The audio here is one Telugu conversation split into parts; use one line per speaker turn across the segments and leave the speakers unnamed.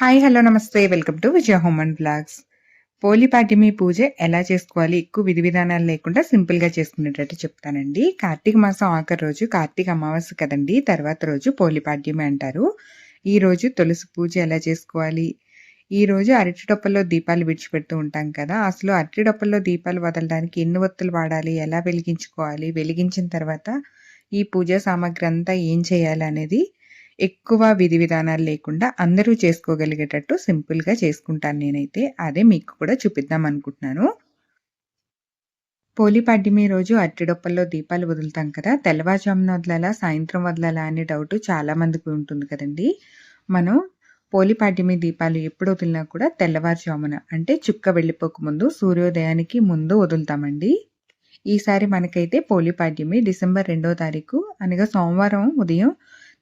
హాయ్ హలో నమస్తే. Welcome to Vijaya home and blogs. పోలిపాటిమి పూజ ఎలా చేసుకోవాలి? ఎక్కువ విధి విధానాలు లేకుండా సింపుల్గా చేసుకునేటట్టు చెప్తానండి. కార్తీక మాసం ఆఖరి రోజు కార్తీక అమావాస్య కదండి తర్వాత రోజు పోలిపాడ్యమి అంటారు. ఈ రోజు తులసి పూజ ఎలా చేసుకోవాలి? ఈ రోజు అరటి డొప్పల్లో దీపాలు విడిచిపెడుతూ ఉంటాం కదా అసలు అరటి డొప్పల్లో దీపాలు వదలడానికి ఎన్ని ఒత్తులు వాడాలి? ఎలా వెలిగించుకోవాలి? వెలిగించిన తర్వాత ఈ పూజా సామాగ్రి అంతా ఏం చేయాలి అనేది ఎక్కువ విధి విధానాలు లేకుండా అందరూ చేసుకోగలిగేటట్టు సింపుల్గా చేసుకుంటాను నేనైతే. అదే మీకు కూడా చూపిద్దాం అనుకుంటున్నాను. పోలిపాడ్యమి రోజు అట్టిడొప్పల్లో దీపాలు వదులుతాం కదా. తెల్లవారుజామున వదలాలా సాయంత్రం వదలాలా అనే డౌట్ చాలామందికి ఉంటుంది కదండి. మనం పోలిపాడ్యమి దీపాలు ఎప్పుడు వదిలినా కూడా తెల్లవారుజామున అంటే చుక్క వెళ్ళిపోక ముందు సూర్యోదయానికి ముందు వదులుతామండి. ఈసారి మనకైతే పోలిపాడ్యమి డిసెంబర్ రెండో తారీఖు అనగా సోమవారం ఉదయం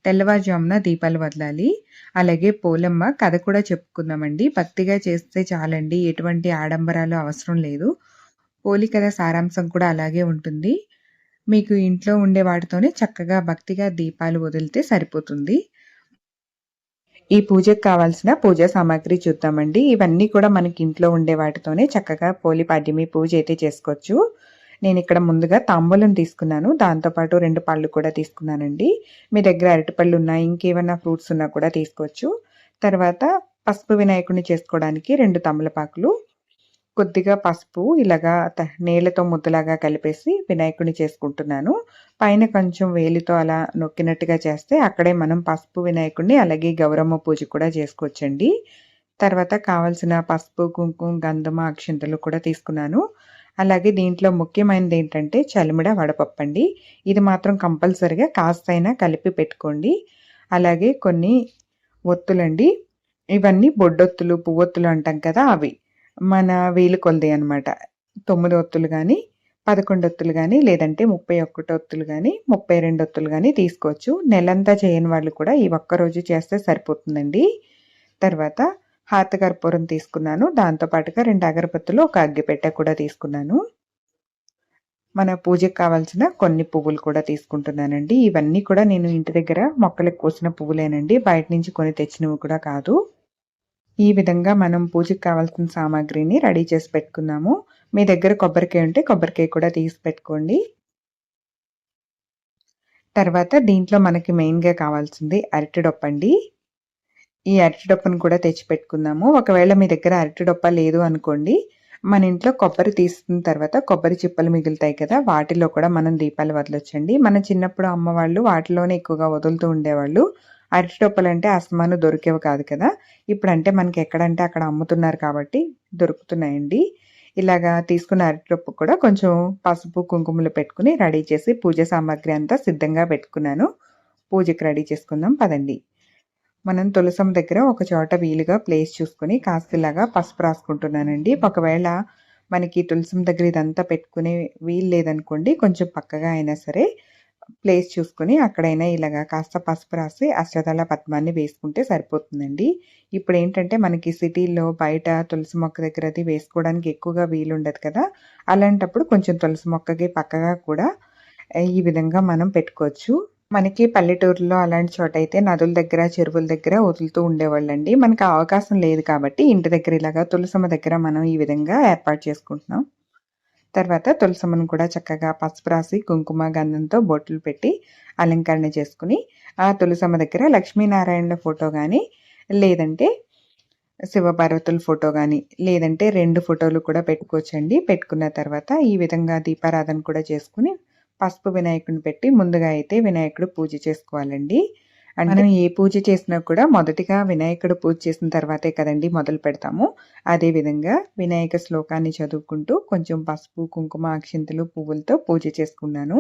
తెల్లవారుజామున దీపాలు వదలాలి. అలాగే పోలమ్మ కథ కూడా చెప్పుకుందామండి. భక్తిగా చేస్తే చాలండి. ఎటువంటి ఆడంబరాలు అవసరం లేదు. పోలి కథ సారాంశం కూడా అలాగే ఉంటుంది. మీకు ఇంట్లో ఉండే వాటితోనే చక్కగా భక్తిగా దీపాలు వదిలితే సరిపోతుంది. ఈ పూజకు కావాల్సిన పూజా సామాగ్రి చూద్దామండి. ఇవన్నీ కూడా మనకి ఇంట్లో ఉండే వాటితోనే చక్కగా పోలి పాడ్యమి పూజ అయితే చేసుకోవచ్చు. నేను ఇక్కడ ముందుగా తాంబూలం తీసుకున్నాను. దాంతోపాటు రెండు పళ్ళు కూడా తీసుకున్నానండి. మీ దగ్గర అరటిపళ్ళు ఉన్నాయి ఇంకేమైనా ఫ్రూట్స్ ఉన్నా కూడా తీసుకోవచ్చు. తర్వాత పసుపు వినాయకుడిని చేసుకోవడానికి రెండు తమలపాకులు కొద్దిగా పసుపు ఇలాగా నేలతో ముద్దలాగా కలిపేసి వినాయకుడిని చేసుకుంటున్నాను. పైన కొంచెం వేలితో అలా నొక్కినట్టుగా చేస్తే అక్కడే మనం పసుపు వినాయకుడిని అలాగే గౌరమ్మ పూజ కూడా చేసుకోవచ్చండి. తర్వాత కావాల్సిన పసుపు కుంకుమ గంధమ అక్షింతలు కూడా తీసుకున్నాను. అలాగే దీంట్లో ముఖ్యమైనది ఏంటంటే చలిమిడ వడపప్పు అండి ఇది మాత్రం కంపల్సరిగా కాస్తైనా కలిపి పెట్టుకోండి. అలాగే కొన్ని ఒత్తులండి. ఇవన్నీ బొడ్డొత్తులు పువ్వొత్తులు అంటాం కదా అవి. మన వేలు కొలది అనమాట తొమ్మిది ఒత్తులు కానీ పదకొండు ఒత్తులు కానీ లేదంటే ముప్పై ఒక్కటి ఒత్తులు కానీ ముప్పై రెండు ఒత్తులు కానీ తీసుకోవచ్చు. నెలంతా చేయని వాళ్ళు కూడా ఈ ఒక్కరోజు చేస్తే సరిపోతుందండి. తర్వాత హాతకర్పూరం తీసుకున్నాను. దాంతోపాటుగా రెండు అగరబత్తులు ఒక అగ్గిపెట్ట కూడా తీసుకున్నాను. మన పూజకు కావాల్సిన కొన్ని పువ్వులు కూడా తీసుకుంటున్నానండి. ఇవన్నీ కూడా నేను ఇంటి దగ్గర మొక్కలకు కోసిన పువ్వులేనండి. బయట నుంచి కొని తెచ్చినవి కూడా కాదు. ఈ విధంగా మనం పూజకు కావాల్సిన సామాగ్రిని రెడీ చేసి పెట్టుకున్నాము. మీ దగ్గర కొబ్బరికాయ ఉంటే కొబ్బరికాయ కూడా తీసి పెట్టుకోండి. తర్వాత దీంట్లో మనకి మెయిన్గా కావాల్సింది అరటిడొప్పండి ఈ అరటిడొప్పను కూడా తెచ్చి పెట్టుకుందాము ఒకవేళ మీ దగ్గర అరటిడొప్ప లేదు అనుకోండి మన ఇంట్లో కొబ్బరి తీసుకున్న తర్వాత కొబ్బరి చిప్పలు మిగులుతాయి కదా వాటిలో కూడా మనం దీపాలు వదలొచ్చండి. మన చిన్నప్పుడు అమ్మ వాళ్ళు వాటిలోనే ఎక్కువగా వదులుతూ ఉండేవాళ్ళు. అరటిడొప్పలు అంటే అస్తమానం దొరికేవి కాదు కదా. ఇప్పుడంటే మనకి ఎక్కడంటే అక్కడ అమ్ముతున్నారు కాబట్టి దొరుకుతున్నాయండి. ఇలాగా తీసుకున్న అరటిడొప్పు కూడా కొంచెం పసుపు కుంకుమలు పెట్టుకుని రెడీ చేసి పూజ సామాగ్రి అంతా సిద్ధంగా పెట్టుకున్నాను. పూజకి రెడీ చేసుకుందాం పదండి. మనం తులసం దగ్గర ఒక చోట వీలుగా ప్లేస్ చూసుకొని కాస్తలాగా పసుపు రాసుకుంటున్నానండి. ఒకవేళ మనకి తులసం దగ్గర ఇదంతా పెట్టుకునే వీలు లేదనుకోండి కొంచెం పక్కగా అయినా సరే ప్లేస్ చూసుకొని అక్కడైనా ఇలాగా కాస్త పసుపు రాసి అష్టదళ పద్మాన్ని వేసుకుంటే సరిపోతుందండి. ఇప్పుడు ఏంటంటే మనకి సిటీలో బయట తులసి మొక్క దగ్గర అది వేసుకోవడానికి ఎక్కువగా వీలు ఉండదు కదా. అలాంటప్పుడు కొంచెం తులసి మొక్కకి పక్కగా కూడా ఈ విధంగా మనం పెట్టుకోవచ్చు. మనకి పల్లెటూరులో అలాంటి చోట అయితే నదుల దగ్గర చెరువుల దగ్గర వదులుతూ ఉండేవాళ్ళండి. మనకి అవకాశం లేదు కాబట్టి ఇంటి దగ్గర ఇలాగా తులసమ్మ దగ్గర మనం ఈ విధంగా ఏర్పాటు చేసుకుంటున్నాం. తర్వాత తులసమ్మను కూడా చక్కగా పసుపు రాసి కుంకుమ గంధంతో బొట్లు పెట్టి అలంకరణ చేసుకుని ఆ తులసమ్మ దగ్గర లక్ష్మీనారాయణుల ఫోటో కానీ లేదంటే శివపార్వతుల ఫోటో కానీ లేదంటే రెండు ఫోటోలు కూడా పెట్టుకోవచ్చండి. పెట్టుకున్న తర్వాత ఈ విధంగా దీపారాధన కూడా చేసుకుని పసుపు వినాయకుడిని పెట్టి ముందుగా అయితే వినాయకుడు పూజ చేసుకోవాలండి. అంటే మనం ఏ పూజ చేసినా కూడా మొదటిగా వినాయకుడు పూజ చేసిన తర్వాతే కదండి మొదలు పెడతాము. అదే విధంగా వినాయక శ్లోకాన్ని చదువుకుంటూ కొంచెం పసుపు కుంకుమ అక్షింతలు పువ్వులతో పూజ చేసుకున్నాను.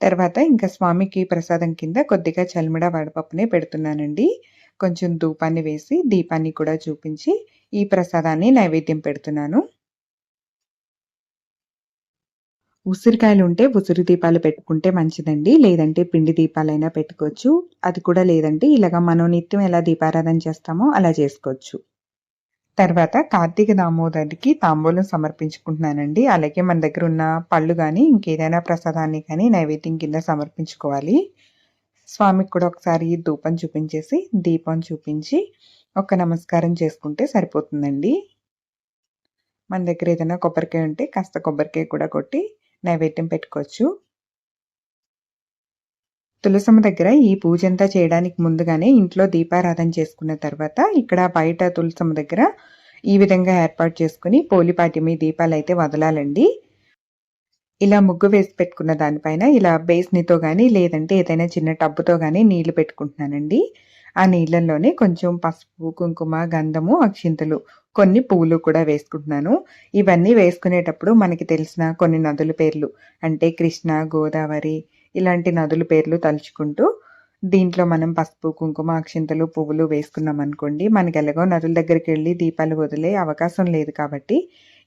తర్వాత ఇంకా స్వామికి ప్రసాదం కింద కొద్దిగా చల్మిడ వడపప్పునే పెడుతున్నానండి. కొంచెం ధూపాన్ని వేసి దీపాన్ని కూడా చూపించి ఈ ప్రసాదాన్ని నైవేద్యం పెడుతున్నాను. ఉసిరికాయలు ఉంటే ఉసిరి దీపాలు పెట్టుకుంటే మంచిదండి. లేదంటే పిండి దీపాలైనా పెట్టుకోవచ్చు. అది కూడా లేదంటే ఇలాగ మనం నిత్యం ఎలా దీపారాధన చేస్తామో అలా చేసుకోవచ్చు. తర్వాత కార్తీక దామోదరికి తాంబూలం సమర్పించుకుంటున్నానండి. అలాగే మన దగ్గర ఉన్న పళ్ళు కానీ ఇంకేదైనా ప్రసాదాన్ని కానీ నైవేద్యం కింద సమర్పించుకోవాలి. స్వామికి కూడా ఒకసారి ధూపం చూపించేసి దీపం చూపించి ఒక నమస్కారం చేసుకుంటే సరిపోతుందండి. మన దగ్గర ఏదైనా కొబ్బరికాయ ఉంటే కాస్త కొబ్బరికాయ కూడా కొట్టి నైవేద్యం పెట్టుకోవచ్చు. తులసమ్మ దగ్గర ఈ పూజ అంతా చేయడానికి ముందుగానే ఇంట్లో దీపారాధన చేసుకున్న తర్వాత ఇక్కడ బయట తులసమ్మ దగ్గర ఈ విధంగా ఏర్పాటు చేసుకుని పోలిపాటి మీ దీపాలు అయితే వదలాలండి. ఇలా ముగ్గు వేసి పెట్టుకున్న దానిపైన ఇలా బేస్నితో కానీ లేదంటే ఏదైనా చిన్న టబ్బుతో కానీ నీళ్ళు పెట్టుకుంటున్నానండి. ఆ నీళ్ళల్లోనే కొంచెం పసుపు కుంకుమ గంధము అక్షింతలు కొన్ని పువ్వులు కూడా వేసుకుంటున్నాను. ఇవన్నీ వేసుకునేటప్పుడు మనకి తెలిసిన కొన్ని నదుల పేర్లు అంటే కృష్ణ గోదావరి ఇలాంటి నదుల పేర్లు తలుచుకుంటూ దీంట్లో మనం పసుపు కుంకుమ అక్షింతలు పువ్వులు వేసుకున్నాం అనుకోండి మనకి ఎలాగో నదుల దగ్గరికి వెళ్ళి దీపాలు వదిలే అవకాశం లేదు కాబట్టి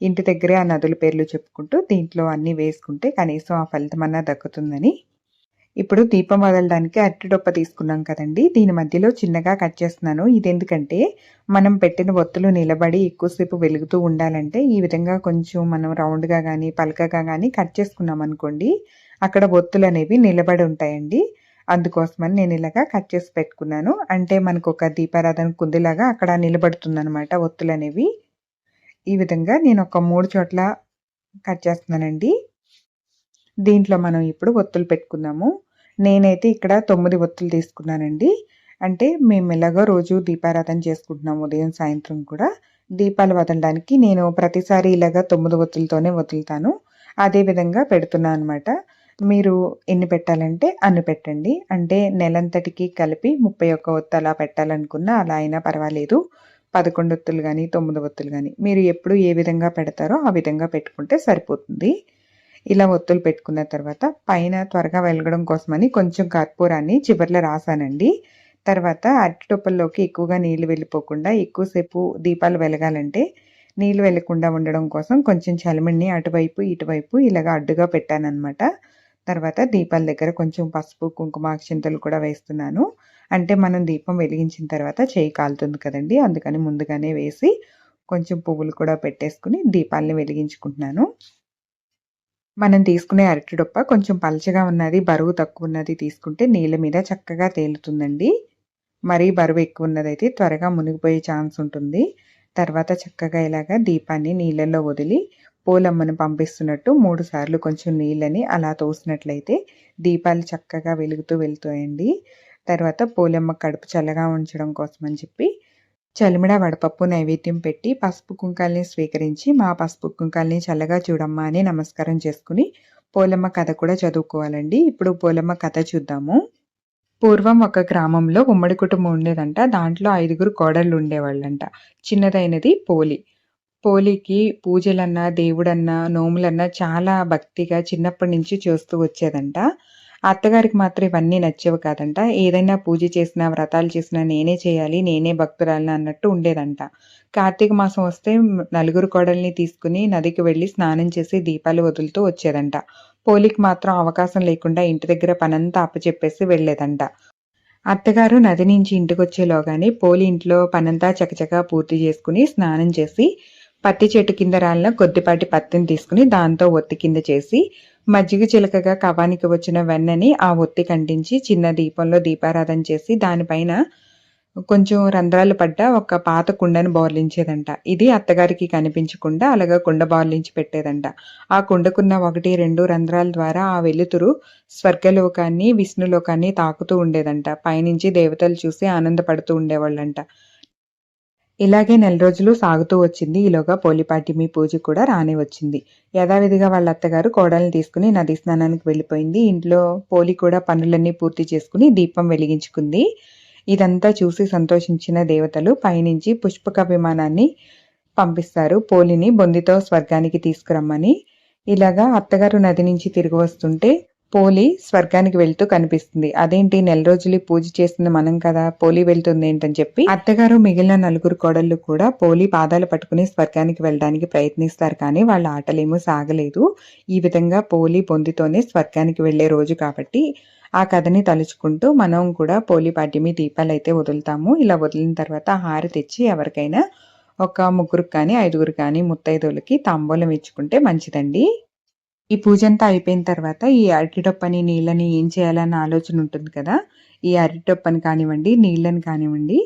ఇంటి దగ్గరే ఆ నదుల పేర్లు చెప్పుకుంటూ దీంట్లో అన్నీ వేసుకుంటే కనీసం ఆ ఫలితం అన్నా దక్కుతుందని ఇప్పుడు దీపం వదలడానికి అరటిడొప్ప తీసుకున్నాం కదండి. దీని మధ్యలో చిన్నగా కట్ చేస్తున్నాను. ఇది ఎందుకంటే మనం పెట్టిన ఒత్తులు నిలబడి ఎక్కువసేపు వెలుగుతూ ఉండాలంటే ఈ విధంగా కొంచెం మనం రౌండ్గా కానీ పలకగా కానీ కట్ చేసుకున్నాం అనుకోండి అక్కడ ఒత్తులు అనేవి నిలబడి ఉంటాయండి. అందుకోసమని నేను ఇలాగా కట్ చేసి పెట్టుకున్నాను. అంటే మనకు ఒక దీపారాధన కుందిలాగా అక్కడ నిలబడుతుందనమాట ఒత్తులు అనేవి. ఈ విధంగా నేను ఒక మూడు చోట్ల కట్ చేస్తున్నానండి. దీంట్లో మనం ఇప్పుడు ఒత్తులు పెట్టుకుందాము. నేనైతే ఇక్కడ తొమ్మిది ఒత్తులు తీసుకున్నానండి. అంటే మేము ఎలాగో రోజు దీపారాధన చేసుకుంటున్నాము ఉదయం సాయంత్రం కూడా. దీపాలు వదలడానికి నేను ప్రతిసారి ఇలాగా తొమ్మిది ఒత్తులతోనే వదులుతాను. అదే విధంగా పెడుతున్నాను అనమాట మీరు ఎన్ని పెట్టాలంటే అన్ని పెట్టండి. అంటే నెలంతటికి కలిపి ముప్పై ఒక్క ఒత్తు అలా పెట్టాలనుకున్నా అలా అయినా పర్వాలేదు. పదకొండు ఒత్తులు కానీ తొమ్మిది ఒత్తులు కానీ మీరు ఎప్పుడు ఏ విధంగా పెడతారో ఆ విధంగా పెట్టుకుంటే సరిపోతుంది. ఇలా ఒత్తులు పెట్టుకున్న తర్వాత పైన త్వరగా వెలగడం కోసమని కొంచెం కర్పూరాన్ని చివరిలో రాసానండి. తర్వాత అరటిటొప్పల్లోకి ఎక్కువగా నీళ్ళు వెళ్ళిపోకుండా ఎక్కువసేపు దీపాలు వెలగాలంటే నీళ్ళు వెళ్ళకుండా ఉండడం కోసం కొంచెం చలిమిడిని అటువైపు ఇటువైపు ఇలాగ అడ్డుగా పెట్టానన్నమాట. తర్వాత దీపాల దగ్గర కొంచెం పసుపు కుంకుమ అక్షింతలు కూడా వేస్తున్నాను. అంటే మనం దీపం వెలిగించిన తర్వాత చేయి కాలుతుంది కదండి అందుకని ముందుగానే వేసి కొంచెం పువ్వులు కూడా పెట్టేసుకుని దీపాలని వెలిగించుకుంటున్నాను. మనం తీసుకునే అరటిడొప్ప కొంచెం పలచగా ఉన్నది బరువు తక్కువ ఉన్నది తీసుకుంటే నీళ్ళ మీద చక్కగా తేలుతుందండి. మరీ బరువు ఎక్కువ ఉన్నదైతే త్వరగా మునిగిపోయే ఛాన్స్ ఉంటుంది. తర్వాత చక్కగా ఇలాగా దీపాన్ని నీళ్ళల్లో వదిలి పూలమ్మను పంపిస్తున్నట్టు మూడు సార్లు కొంచెం నీళ్ళని అలా తోసినట్లయితే దీపాలు చక్కగా వెలుగుతూ వెళ్తాయండి. తర్వాత పూలమ్మ కడుపు చల్లగా ఉంచడం కోసం అని చెప్పి చలిమిడ వడపప్పు నైవేద్యం పెట్టి పసుపు కుంకాల్ని స్వీకరించి మా పసుపు కుంకాల్ని చల్లగా చూడమ్మా అని నమస్కారం చేసుకుని పోలమ్మ కథ కూడా చదువుకోవాలండి. ఇప్పుడు పోలమ్మ కథ చూద్దాము. పూర్వం ఒక గ్రామంలో ఉమ్మడి కుటుంబం ఉండేదంట. దాంట్లో ఐదుగురు కోడళ్ళు ఉండేవాళ్ళంట. చిన్నదైనది పోలి. పోలికి పూజలన్నా దేవుడన్నా నోములన్నా చాలా భక్తిగా చిన్నప్పటి నుంచి చూస్తూ వచ్చేదంట. అత్తగారికి మాత్రం ఇవన్నీ నచ్చేవి కాదంట. ఏదైనా పూజ చేసినా వ్రతాలు చేసినా నేనే చేయాలి నేనే భక్తురాలని అన్నట్టు ఉండేదంట. కార్తీక మాసం వస్తే నలుగురు కోడల్ని తీసుకుని నదికి వెళ్ళి స్నానం చేసి దీపాలు వదులుతూ వచ్చేదంట. పోలికి మాత్రం అవకాశం లేకుండా ఇంటి దగ్గర పనంతా అప్పచెప్పేసి వెళ్ళేదంట. అత్తగారు నది నుంచి ఇంటికి వచ్చేలోగానే పోలి ఇంట్లో పనంతా చకచకా పూర్తి చేసుకుని స్నానం చేసి పత్తి చెట్టు కింద రాలిన కొద్దిపాటి పత్తిని తీసుకుని దాంతో ఒత్తి కింద చేసి మజ్జిగ చిలకగా కవానికి వచ్చిన వెన్నని ఆ ఒత్తి కంటించి చిన్న దీపంలో దీపారాధన చేసి దానిపైన కొంచెం రంధ్రాలు పడ్డ ఒక పాత కుండను బోర్లించేదంట. ఇది అత్తగారికి కనిపించకుండా అలాగా కుండ బోర్లించి పెట్టేదంట. ఆ కుండకున్న ఒకటి రెండు రంధ్రాల ద్వారా ఆ వెలుతురు స్వర్గలోకాన్ని విష్ణులోకాన్ని తాకుతూ ఉండేదంట. పైనుంచి దేవతలు చూసి ఆనందపడుతూ ఉండేవాళ్ళంట. ఇలాగే నెల రోజులు సాగుతూ వచ్చింది. ఈలోగా పోలిపాటిమి పూజ కూడా రాని వచ్చింది. యథావిధిగా వాళ్ళ అత్తగారు కోడల్ని తీసుకుని నది స్నానానికి వెళ్ళిపోయింది. ఇంట్లో పోలి కూడా పనులన్నీ పూర్తి చేసుకుని దీపం వెలిగించుకుంది. ఇదంతా చూసి సంతోషించిన దేవతలు పైనుంచి పుష్పక విమానాన్ని పంపిస్తారు. పోలిని బొందితో స్వర్గానికి తీసుకురమ్మని. ఇలాగా అత్తగారు నది నుంచి తిరిగి వస్తుంటే పోలి స్వర్గానికి వెళ్తూ కనిపిస్తుంది. అదేంటి? నెల రోజులు పూజ చేస్తుంది మనం కదా. పోలి వెళ్తుంది ఏంటని చెప్పి అత్తగారు మిగిలిన నలుగురు కోడళ్ళు కూడా పోలి పాదాలు పట్టుకుని స్వర్గానికి వెళ్ళడానికి ప్రయత్నిస్తారు. కానీ వాళ్ళ ఆటలేమో సాగలేదు. ఈ విధంగా పోలి పొందితోనే స్వర్గానికి వెళ్ళే రోజు కాబట్టి ఆ కథని తలుచుకుంటూ మనం కూడా పోలి పాడ్యమి దీపాలు అయితే వదులుతాము. ఇలా వదిలిన తర్వాత హార తెచ్చి ఎవరికైనా ఒక ముగ్గురికి కానీ ఐదుగురు కానీ ముత్తైదువులకి తాంబూలం ఇచ్చుకుంటే మంచిదండి. ఈ పూజ అంతా అయిపోయిన తర్వాత ఈ అరటిడొప్పని నీళ్ళని ఏం చేయాలన్న ఆలోచన ఉంటుంది కదా? ఈ అరటిడొప్పని కానివ్వండి నీళ్ళని కానివ్వండి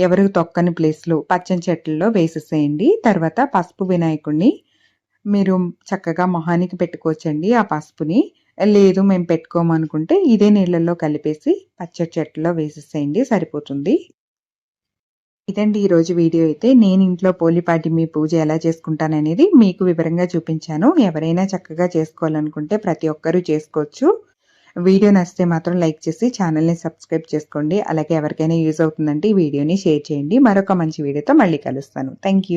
ఎవరు తొక్కని ప్లేస్లో పచ్చని చెట్లలో వేసేసేయండి. తర్వాత పసుపు వినాయకుడిని మీరు చక్కగా మొహానికి పెట్టుకోవచ్చండి ఆ పసుపుని. లేదు మేము పెట్టుకోమనుకుంటే ఇదే నీళ్ళల్లో కలిపేసి పచ్చడి చెట్లలో వేసేసేయండి సరిపోతుంది. ఇదండి ఈరోజు వీడియో అయితే. నేను ఇంట్లో పోలిపాటి మీ పూజ ఎలా చేసుకుంటాననేది మీకు వివరంగా చూపించాను. ఎవరైనా చక్కగా చేసుకోవాలనుకుంటే ప్రతి ఒక్కరూ చేసుకోవచ్చు. వీడియో నచ్చితే మాత్రం లైక్ చేసి ఛానల్ని సబ్స్క్రైబ్ చేసుకోండి. అలాగే ఎవరికైనా యూజ్ అవుతుందంటే ఈ వీడియోని షేర్ చేయండి. మరొక మంచి వీడియోతో మళ్ళీ కలుస్తాను. థ్యాంక్